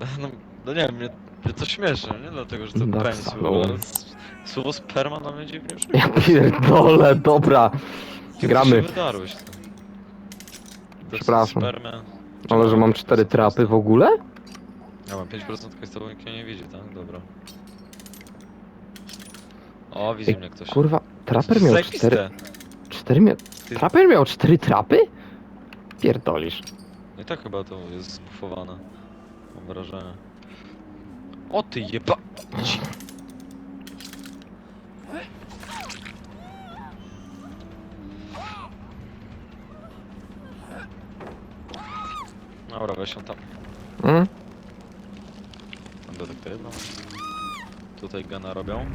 No, no nie wiem, mnie, mnie to śmieszy, nie dlatego, że to Tak penis samo. ale s- Słowo sperma na mnie dziwnie brzmi. Ja pierdolę, dobra. Gramy. wydarłeś to? Przepraszam. Spermę. Ale że mam cztery trapy w ogóle? Ja mam 5% kwestii, nikt mnie nie widzi, tak? Dobra. O, widzi Ej, mnie ktoś. Kurwa, traper miał zajebiste. cztery... Cztery mia... Ty- Traper miał cztery trapy? Pierdolisz. No i tak chyba to jest zbufowane. Wrażenie. O ty jeba... Dobra, weź ją tam. Mm? Tam detektywną. Tutaj gana robią.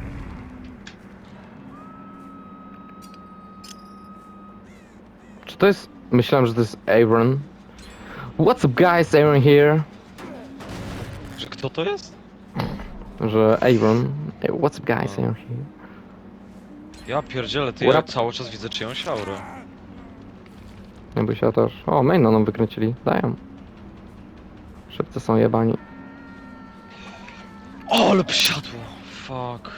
Czy to jest... Myślałem, że to jest Aaron. What's up guys, Aaron here. Kto to jest? Że Aaron... Hey, What's up guys. Aaron here. Ja pierdzielę, ty ja cały czas widzę czyjąś aurę. Bój się też. O, maina nam wykręcili. Dają. Szybcy są jebani. O, ale psiadło! Fuck.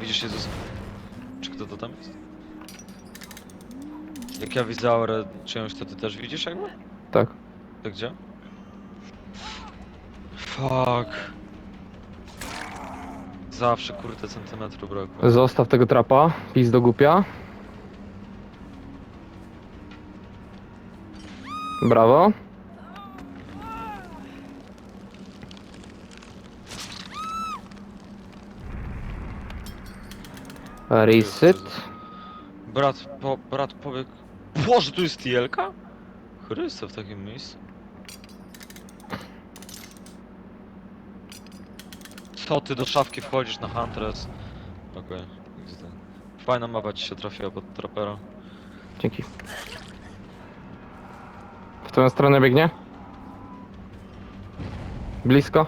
Widzisz Jezus? Czy kto to tam jest? Jak ja widzę aurę czyjąś, to ty też widzisz jakby? Tak. To gdzie? Fuck. Zawsze kurde centymetru brakło. Zostaw tego trapa. Pis do głupia. Brawo. Reset. Brat, po, brat pobiegł... Boże, tu jest TLK? Chryste w takim miejscu. Co ty do szafki wchodzisz na Huntress? Okej, XD. Fajna mapa ci się trafiła pod trapera. Dzięki. W twoją stronę biegnie? Blisko?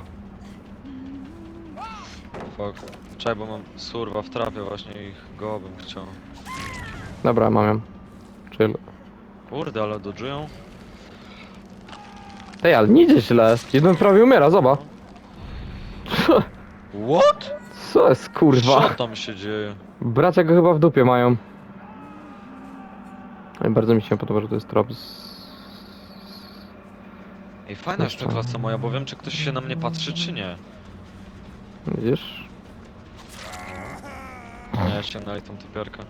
Fuck. Czekaj, bo mam surwa w trapie właśnie i go bym chciał. Dobra, mam ją. Chill. Kurde, ale dodżują. Ej, ale nie idzie źle. Jeden prawie umiera, zobacz. What? Co jest kurwa? Co tam się dzieje? Bracia go chyba w dupie mają. Ej, bardzo mi się podoba, że to jest trop z... Ej, fajna już ta klasa moja, bo wiem czy ktoś się na mnie patrzy czy nie. Widzisz? Nie, ściągnęli tą typiarkę.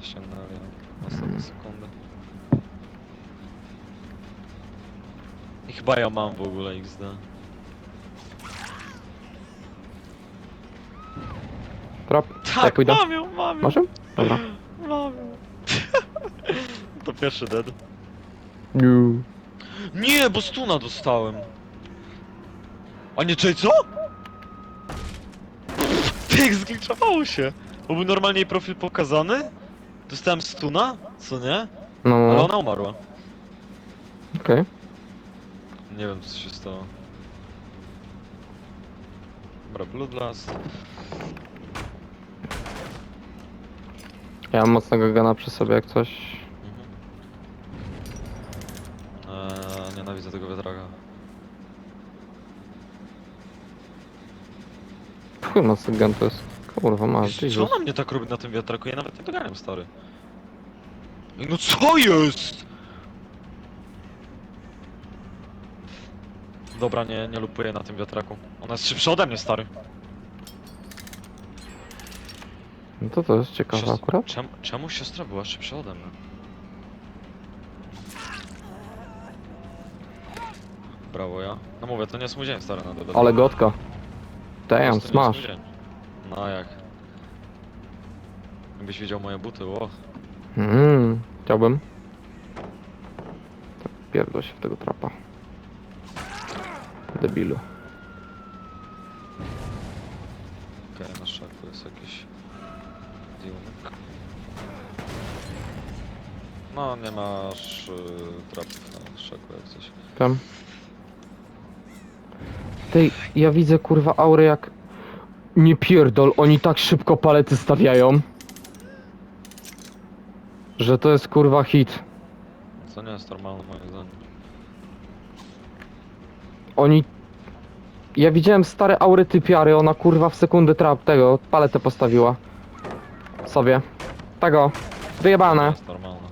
Ściągnęli ją. Ostatnie sekundy. I chyba ja mam w ogóle XD. Trop. Tak, pójdę. mam ją, mam ją. Masz ją? Dobra. Mam ją. to pierwszy dead. Niu. Nie, bo stuna dostałem. A nie, czej, co? Ty, zgliczowało się. Bo był normalnie jej profil pokazany. Dostałem stuna, co nie? No, no, Ale no. ona umarła. Okej. Nie wiem, co się stało. Dobra, Bloodlust. Ja mam mocnego gana przy sobie jak coś. Mhm. Eee, nienawidzę tego wiatraka. Chuj, mocny gan to jest. Kurwa, masz. Co Jesus. ona mnie tak robi na tym wiatraku? Ja nawet nie doganiam, stary. No co jest? Dobra, nie, nie lupuję na tym wiatraku. Ona jest szybsza ode mnie, stary. No to to jest ciekawe akurat. Czemu, czemu siostra była szybsza ode mnie? Brawo, ja. No mówię, to nie jest mój dzień, stary, na DD. Ale gotka. Damn, nie jest smash. mój dzień. No jak? Jakbyś widział moje buty, o. Mmm, chciałbym. Tak, pierdol się w tego trapa. Debilu. Okej, na szaku jest jakiś... No, nie masz y, trapów na szaku jak coś. Tam. Tej, ja widzę kurwa aury jak... Nie pierdol, oni tak szybko palety stawiają. Że to jest kurwa hit. Co nie jest normalne moim zdaniem. Oni... Ja widziałem stare aury typiary, ona kurwa w sekundę trap tego, paletę postawiła. Sobie. Tego. To Wyjebane. jest normalne.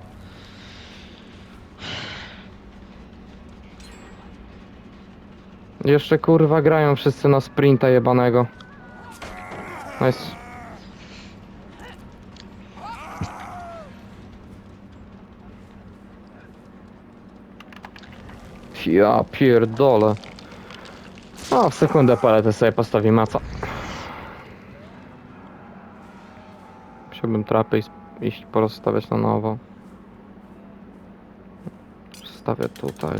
Jeszcze kurwa grają wszyscy na sprinta jebanego. Nice. Ja pierdolę. O, w sekundę paletę sobie postawimy, a co? Musiałbym trapy i iść porozstawiać na nowo. Stawię tutaj.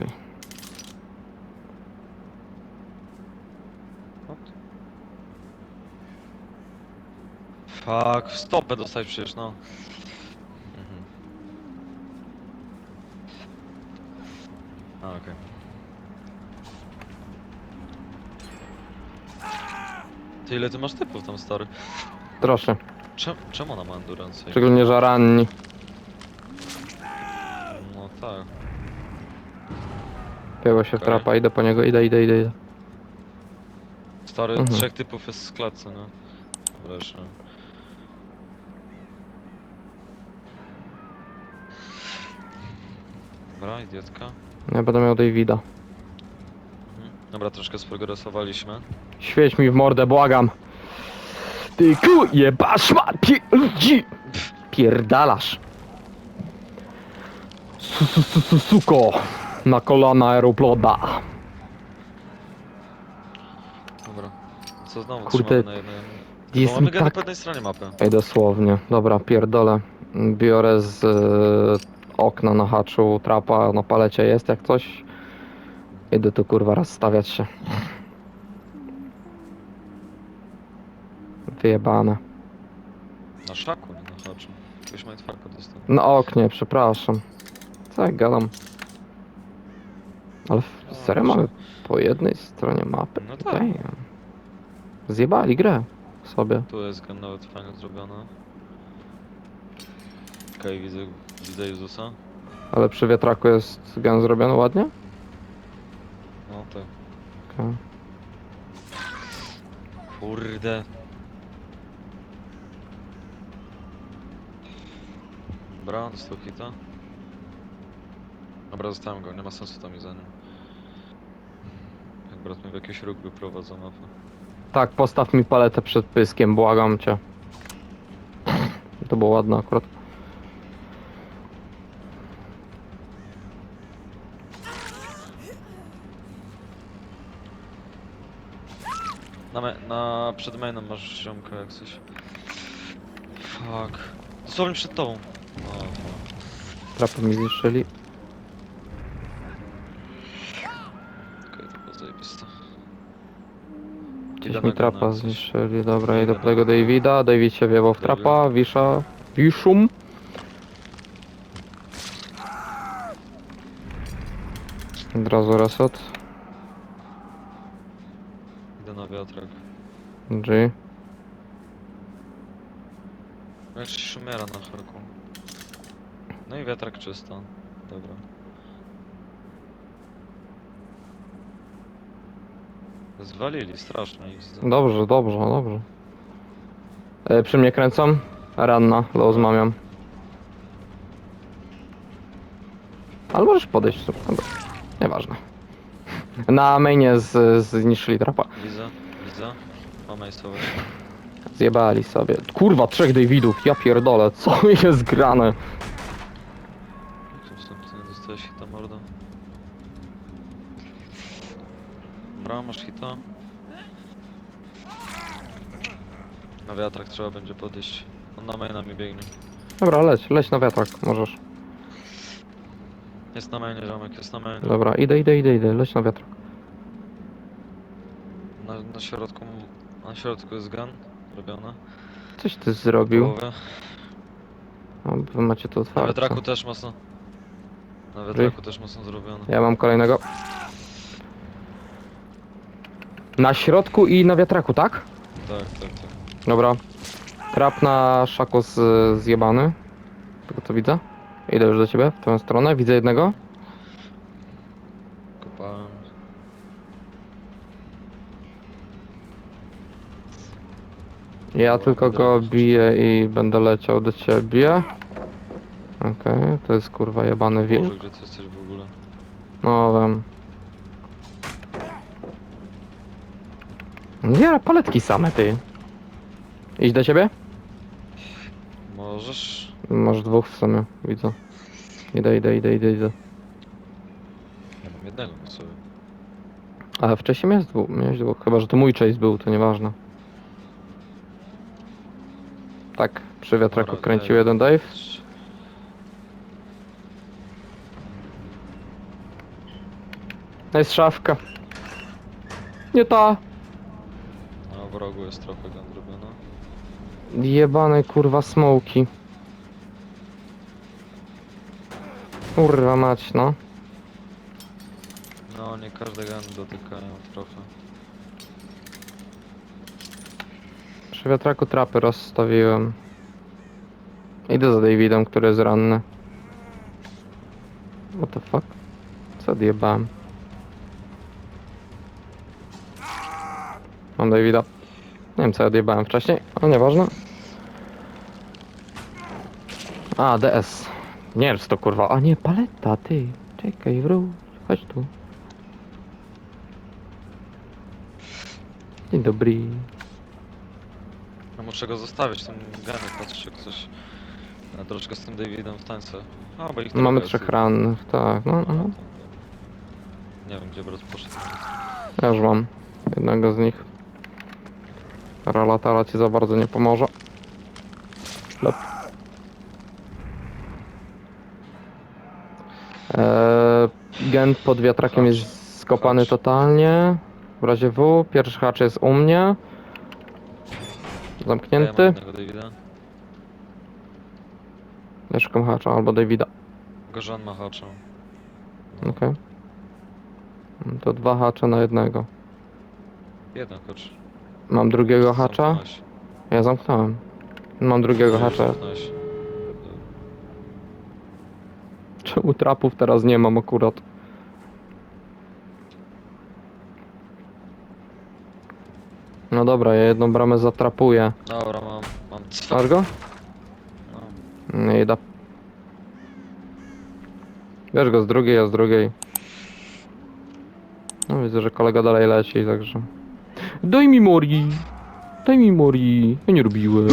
Fuck, w stopę dostać przecież, no. Mhm. A, okej. Ty ile ty masz typów tam, stary? Proszę. Czem, czemu ona ma endurance? Szczególnie, że ranni. No tak. Pięło się w Okej. trapa, idę po niego, idę, idę, idę, idę. Stary, Mhm. trzech typów jest w klatce, no. Wreszcie. Dobra, idiotka. Ja będę miał Davida. Mhm. Dobra, troszkę sprogresowaliśmy. Świeć mi w mordę, błagam. Ty ku jebasz ma pierdzi. Pierdalasz. Su, su, su, su, suko. Na kolana aeroploda. Dobra. Co znowu Kurde, trzymamy na jednym... Bo Jest mamy mi tak... po jednej stronie mapy. Ej, dosłownie. Dobra, pierdolę. Biorę z e, okna na haczu trapa, na palecie jest jak coś. Idę tu kurwa rozstawiać się. Wyjebane. Na szaku, nie na haczu. Jakbyś mindfucka dostał. Na oknie, przepraszam. Co ja gadam? Ale w- serio mamy po jednej stronie mapy? No tak. Damn. Zjebali grę sobie. Tu jest gen nawet fajnie zrobione. Okej, widzę, widzę Jezusa. Ale przy wiatraku jest gen zrobiony ładnie? No tak. Okej. Kurde. Dobra, dostał hita. Dobra, zostałem go, nie ma sensu tam i za nim. Jak brat mnie w jakiś róg wyprowadza mapę. Tak, postaw mi paletę przed pyskiem, błagam cię. To było ładne akurat. Na, me, na przed mainem masz ziomka jak coś. Fuck. Dosłownie przed tobą. Trapy mi zniszczyli. Okej, to było zajebiste. Gdzieś mi trapa zniszczyli. Dobra, Idę idę po tego. Davida. David się wiewał w trapa. Wisza. Wiszum. Od razu reset. Idę na wiatrak. G. Jakiś szumiera na haku. No i wiatrak czysto. Dobra. Zwalili strasznie Dobrze, dobrze, dobrze. E, przy mnie kręcą. Ranna, low zmamiam. Ale możesz podejść. Dobra. Nieważne. Na mainie z, zniszczyli trapa. Widzę, widzę. Mamy miejscowe. Zjebali sobie. Kurwa, trzech Davidów, ja pierdolę, co jest grane? Dostałeś hita mordo? Dobra, masz hita. Na wiatrak trzeba będzie podejść. On na maina mi biegnie. Dobra, leć, leć na wiatrak, możesz. Jest na mainie, ziomek, jest na mainie. Dobra, idę, idę, idę, idę, leć na wiatrak. Na, na środku, na środku jest gun robione. Coś ty zrobił. No, wy macie to Na otwarte. wiatraku też mocno. Na wiatraku też mocno zrobione. Ja mam kolejnego. Na środku i na wiatraku, tak? Tak, tak, tak. Dobra. Krap na szako z, zjebany. Tylko co widzę. Idę już do ciebie w tę stronę. Widzę jednego. Kopałem. Ja tylko go biję i będę leciał do ciebie. Okej, to jest kurwa jebany Boże, wilk. gdzie ty jesteś w ogóle? No wiem. Nie, paletki same ty. Iść do ciebie? Możesz? Masz dwóch w sumie, widzę. Idę, idę, idę, idę, idę. Ja mam jednego na sobie. Ale wcześniej miałeś dwóch, miałeś dwóch. Chyba, że to mój chase był, to nieważne. Tak, przy wiatraku Dobra, kręcił jeden Dave. Jest szafka. Nie ta. No, w rogu jest trochę gun zrobiona. Jebane kurwa smoki. Kurwa mać, no. No, nie każde gun dotykają trochę. Przy wiatraku trapy rozstawiłem. Idę za Davidem, który jest ranny. What the fuck? Co odjebałem? Mam Davida. Nie wiem co ja odjebałem wcześniej, ale nieważne. A, DS. Nie wiem to kurwa. A nie, paleta, ty. Czekaj, wróć. Chodź tu. Dzień dobry. No muszę go zostawić, ten patrzeć jak coś... Ja troszkę z tym Davidem w tańce. A, bo ich trochę Mamy jest trzech rannych, tak, no, No, no. Nie wiem gdzie brat poszedł. Ja już mam jednego z nich. Relatara ci za bardzo nie pomoże. Lep. Eee, Gent pod wiatrakiem jest skopany totalnie. W razie W. Pierwszy hacz jest u mnie. Ja mam Zamknięty. jednego Davida. Ja szukam hacza albo Davida. Gorzan ma haczą. No, Okej. To dwa hacze na jednego. Jeden hacz. Mam drugiego hacza. Zamknąłeś. Ja zamknąłem. Mam drugiego Już hacza. zamknąłeś. Czemu trapów teraz nie mam akurat? No dobra, ja jedną bramę zatrapuję. Dobra, mam, mam co? Masz go? No. Nie da. Bierz go z drugiej, ja z drugiej. No widzę, że kolega dalej leci, także... Daj mi mori! Daj mi mori! Ja nie robiłem.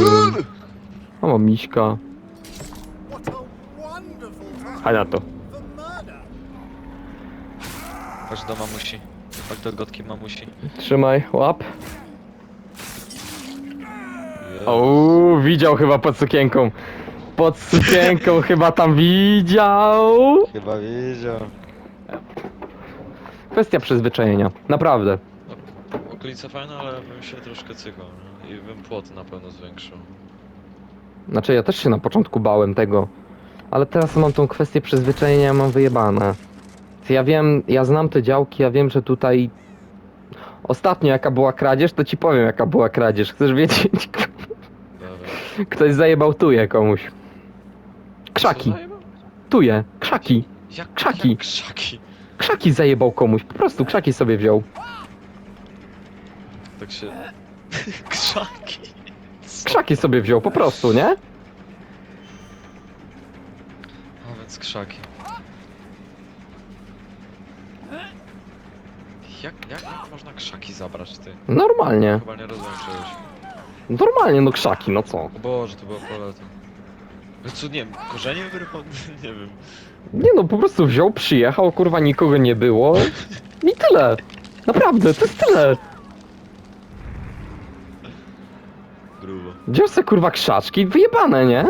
A mam miśka. A na to. Chodź do mamusi. Chodź do gotki mamusi. Trzymaj, łap. Uuu, widział chyba pod sukienką. Pod sukienką chyba tam widział. Chyba wiedział. Kwestia przyzwyczajenia, naprawdę. Okolice fajne, ale bym się troszkę cykał. nie? I bym płot na pewno zwiększył. Znaczy ja też się na początku bałem tego. Ale teraz mam tą kwestię przyzwyczajenia, mam wyjebane. Ja wiem, ja znam te działki, ja wiem, że tutaj... Ostatnio jaka była kradzież, to ci powiem jaka była kradzież. Chcesz wiedzieć? Dobra. Ktoś zajebał tuje komuś. Krzaki, Co zajebał? tuje, krzaki. Jak, Krzaki. Jak krzaki. Krzaki zajebał komuś, po prostu krzaki sobie wziął. Tak się... krzaki. Krzaki sobie wziął, po prostu, nie? A więc krzaki. Jak, jak, można krzaki zabrać, ty? Normalnie. Chyba nie rozumiem czegoś. Normalnie, no krzaki, no co? O Boże, to była paleta. No co, nie wiem, korzenie wyrwał? nie wiem. Nie no, po prostu wziął, przyjechał, kurwa nikogo nie było i tyle. Naprawdę, to jest tyle. Wziął se kurwa krzaczki, wyjebane, nie?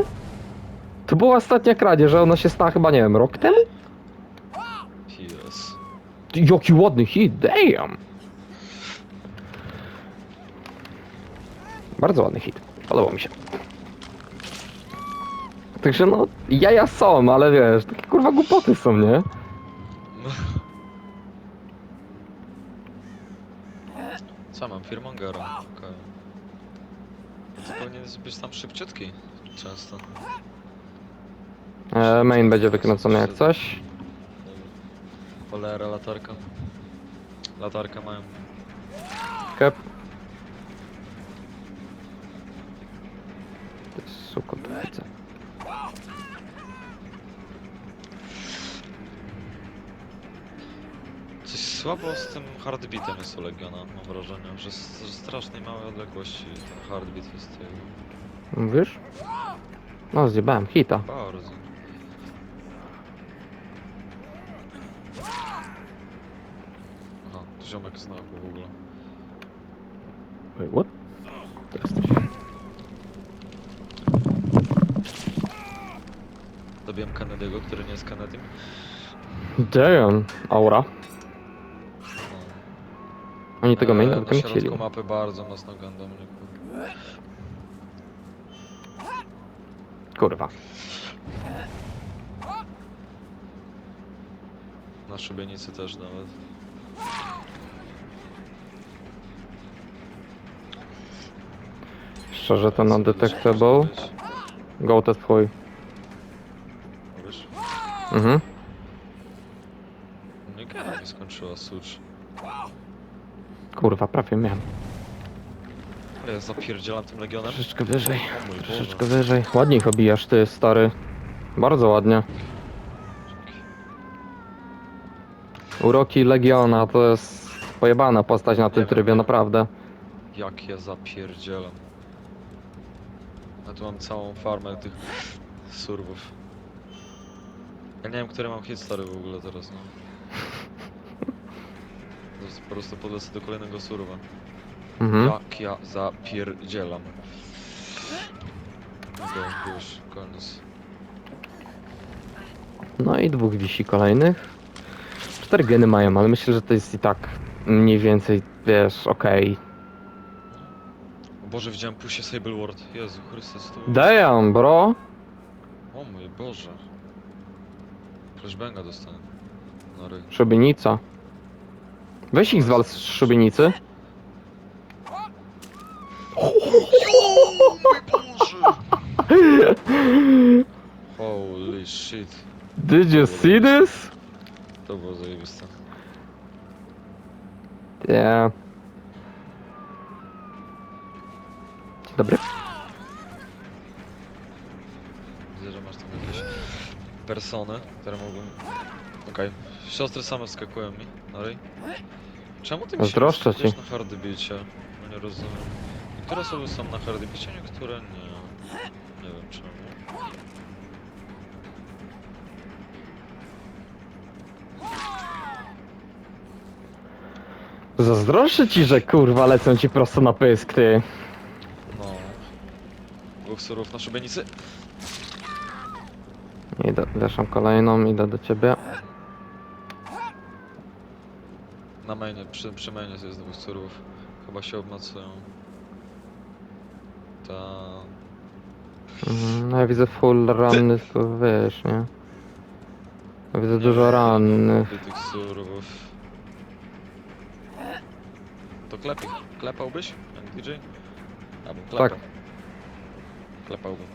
To była ostatnia kradzież, że ona się stała chyba, nie wiem, rok temu? Yes. Jaki ładny hit, damn! Bardzo ładny hit, podobał mi się. Także no, jaja są, ale wiesz, takie kurwa głupoty są, nie? Co mam? Firmongera. Okej. To powinien być tam szybciutki. Często. E, main będzie wykręcony jak coś. Cholera, latarka. Latarkę mają. Kep. suko tu widzę. Słabo z tym hardbitem jest u Legiona, mam wrażenie, że z strasznej małej odległości ten hardbit jest tego. Mówisz? No, zjebałem hita. Bardzo. Aha, to ziomek z nauku w ogóle. Wait, what? To jesteś. Dobiłem Kennedy'ego, który nie jest Kennedym. Damn, aura. Oni tego maina nie Na chcieli. mapy bardzo mocno gędą mnie. kurwa. Na szubienicy też nawet. Szczerze to Co non-detectable. może być? Go test chuj. Wiesz? Mhm. Nie gada mi skończyła sucz. Kurwa, prawie miałem. Ale ja zapierdzielam tym Legionem. Troszeczkę wyżej. O mój Troszeczkę Boże. wyżej. Ładnie ich obijasz ty, stary. Bardzo ładnie. Uroki Legiona to jest pojebana postać na tym trybie, naprawdę. Jak ja zapierdzielam. Ja tu mam całą farmę tych surwów. Ja nie wiem, który mam hit stary w ogóle teraz, no. To jest Po prostu podlecę do kolejnego surwa. Mhm. Jak ja zapierdzielam. To już, koniec. No i dwóch wisi kolejnych. Cztery geny mają, ale myślę, że to jest i tak mniej więcej, wiesz, okej. O Boże, widziałem pusie Sable Ward. Jezu Chrystus, tu... Damn, bro! O mój Boże. Flashbanga dostanę. Ry. Szubienica. Weź ich zwal z szubienicy. Holy shit. Did you see this? To było zajebiste. Yeah. Dzień dobry. Widzę, że masz tam jakieś persony, które mogą... Okej. Siostry same wskakują mi na ryj. Czemu ty mi się Zazdroszczę ci. na hardbicie? No nie rozumiem. Niektóre osoby są na hardbicie, niektóre nie. Nie wiem czemu. Zazdroszczę ci, że kurwa lecą ci prosto na pysk, ty. No. Dwóch surów na szubienicy. Idę, weszam kolejną, idę do ciebie. Na mainie, przy, przy mainie jest dwóch surów. Chyba się obmacują. Ta... Mhm, No ja widzę full rannych, to wiesz, nie? Ja widzę dużo rannych. Tych surów. To klepik. Klepałbyś? Jak DJ? Ja bym klepał. Tak. Klepałbym.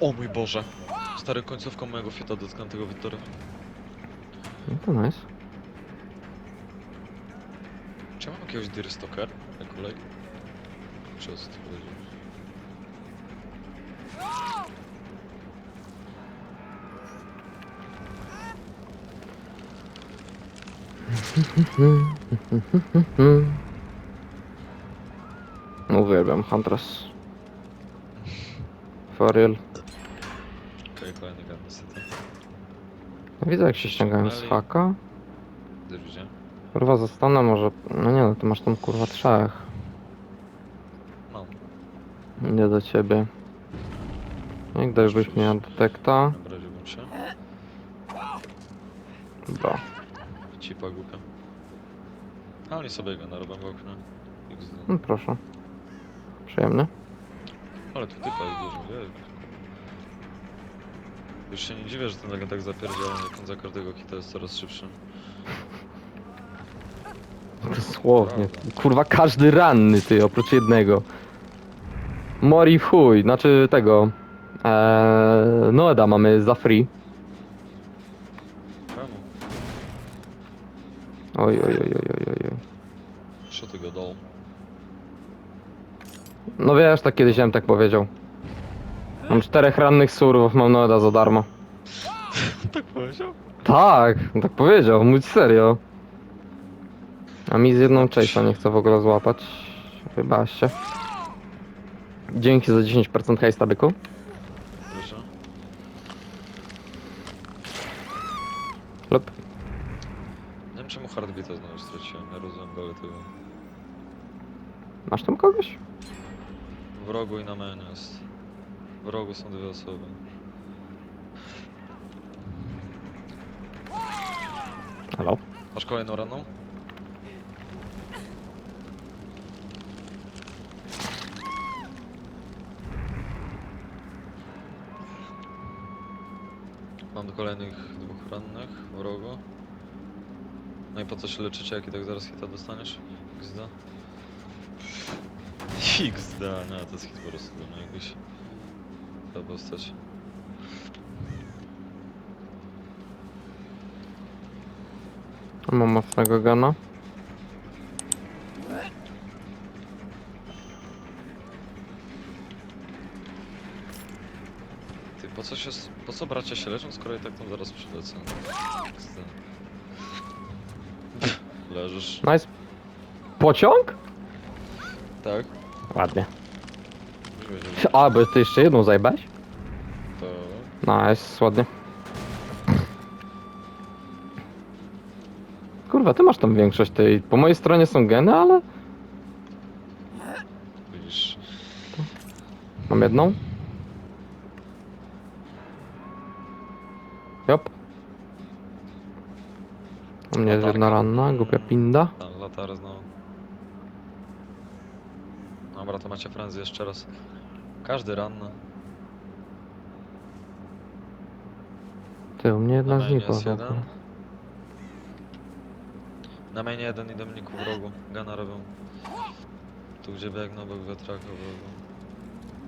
O mój Boże! Stary końcówką mojego fita dotkniętego Wiktory. No to nice. Czy ja mam jakiegoś Deer Stalker jako leg? Czy o co tu chodzi? Uwielbiam Huntress. For real. Okej, kolejny gun niestety. Widzę jak się ściągają z haka. Też widziałem. Kurwa zostanę może... No nie no, ty masz tam kurwa trzech. Mam. Idę do ciebie. Jak dajesz mnie detekta? Obraziłbym się. Dobra. Cipa głupia. A oni sobie go narobią w oknie. XD. No proszę. Przyjemny. Ale tu typa jest dużo, wiesz. Już się nie dziwię, że ten legend tak zapierdział, jak on za każdego hita jest coraz szybszy. Dosłownie. Kurwa każdy ranny ty, oprócz jednego. Mori w chuj, znaczy tego. Eee, Noeda mamy za free. Czemu? Oj, oj, oj, oj, oj, oj. Szoty go dol. No wiesz, tak kiedyś ja tak powiedział. Mam czterech rannych surów, mam Noeda za darmo. tak powiedział? Tak, tak powiedział, mówić serio. A mi z jedną chase'a nie chce w ogóle złapać. Wybaczcie. Dzięki za 10% hejsta, byku. Proszę. Lub. Nie wiem czemu Heartbeata znowu straciłem, ja rozumiem dalej tego. Masz tam kogoś? W rogu i na mainie jest. W rogu są dwie osoby. Halo? Masz kolejną raną? Mam kolejnych dwóch rannych w rogu. No i po co się leczycie, jak i tak zaraz hita dostaniesz? XD? XD, nie, to jest hit po prostu, no jakiś... Ta postać. Mam mocnego gana. Ty, po co się, po co bracia się leczą, skoro i tak tam zaraz przylecą? XD. Leżysz. Nice. Pociąg? Tak? Ładnie. Wiedział, A, bo ty jeszcze jedną zajebałeś? to... Nice, ładnie. Kurwa, ty masz tam większość tej. Po mojej stronie są geny, ale Widzisz... mam jedną. Jop. U mnie jest jedna ranna, głupia pinda. Tam, latarę znowu. Dobra, to macie frenzy jeszcze raz. Każdy ranny. Ty, u mnie jedna Na mainie znikła. jest w jeden. Na mainie jeden i Dominiku w rogu. Gana robią. Tu gdzie biegną, obok wiatraka rogu.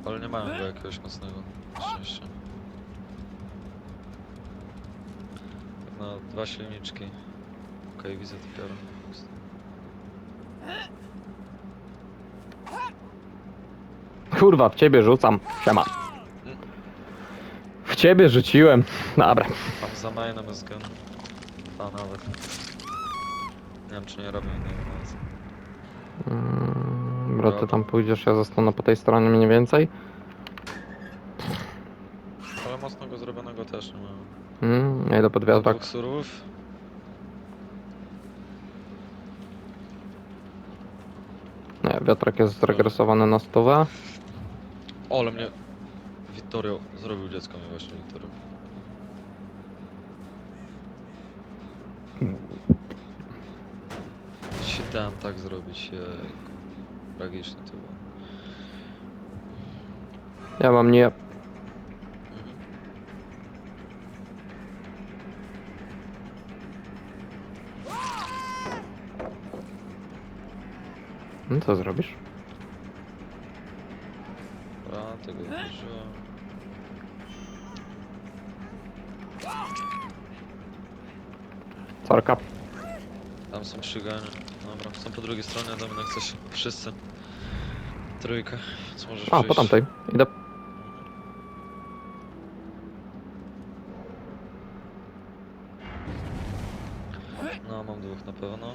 Ale nie mają go jakiegoś mocnego. Na szczęście. Tak na dwa silniczki. Okej, widzę dopiero. Kurwa, w ciebie rzucam. Siema. W ciebie rzuciłem. Dobra. Tam za mainem jest gun. A nawet. Nie wiem czy nie robią innego nawet. Mm, Bro, ty tam pójdziesz, ja zostanę po tej stronie mniej więcej. Ale mocno go zrobionego też nie mają. Mm, ja idę pod wiatrak. Dwóch surów. Nie, wiatrak jest zregresowany na stówę. O, ale mnie Vittorio zrobił dziecko mi właśnie Vittorio. Się dałem tak zrobić, jejku. Tragiczne to było. Ja mam nie... Mhm. No co zrobisz? Sorka. Tam są trzy geny. Dobra, są po drugiej stronie, Dominik coś. Wszyscy. Trójkę, co możesz A, po przyjść. tamtej. Idę. No, mam dwóch na pewno.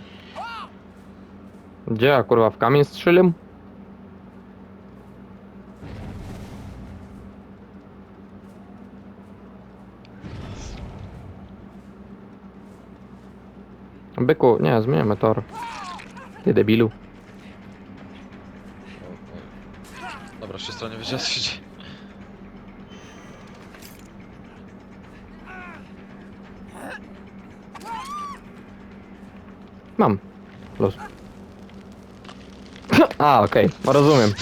Gdzie ja kurwa w kamień strzeliłem? Byku, nie, zmieniamy tor. Ty debilu. Dobra, jeszcze stronie wiedziała co się dzieje. Mam. Los. A, okej, rozumiem.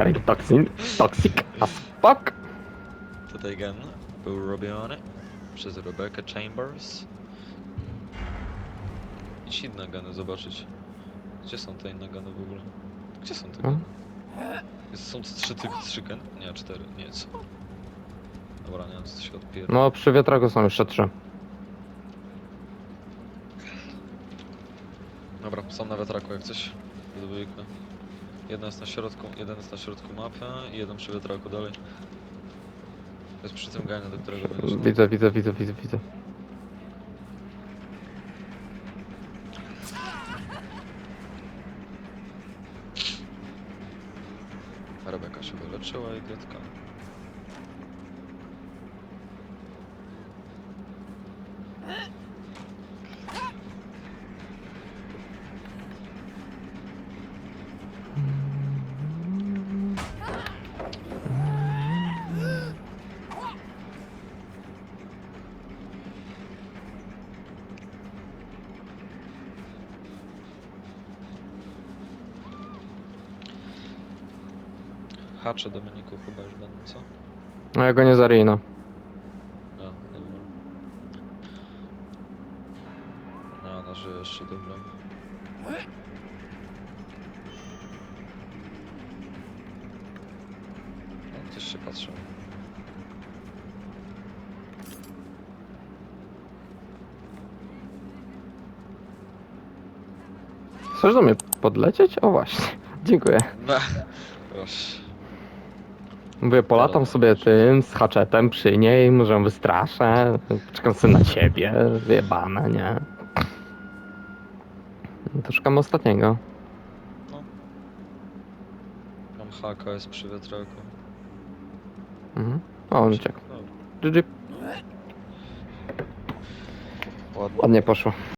Are toxic, toxic as fuck. Tutaj gen był robiony przez Rebecca Chambers. Idź inne geny zobaczyć. Gdzie są te inne geny w ogóle? Gdzie są te? Jest, są trzy, ty, trzy geny? Nie, cztery. Nie, co? Dobra, nie wiem co się odpiera. No, przy wiatraku są jeszcze trzy. Dobra, są na wiatraku jak coś. Dwójka. Jedna jest na środku, jeden jest na środku mapy i jeden przy wiatraku dalej. To jest przy tym ganie, do którego będziesz. Widzę, widzę, widzę, widzę, widzę. Rebeka się Gietka. Hacze będą, co? No ja go nie zaryjno. No, dobra. No, żyje jeszcze, dobra. No, ktoś się patrzył. Chcesz do mnie podlecieć? O właśnie. Dziękuję. No, proszę. Mówię, polatam sobie tym z haczetem przy niej, może ją wystraszę. Czekam sobie na ciebie, wyjebane, nie? No To szukam ostatniego. Mam haka, jest przy wiatraku. Mhm. O, on uciekł. Dobra. GG. Ładnie. Ładnie poszło.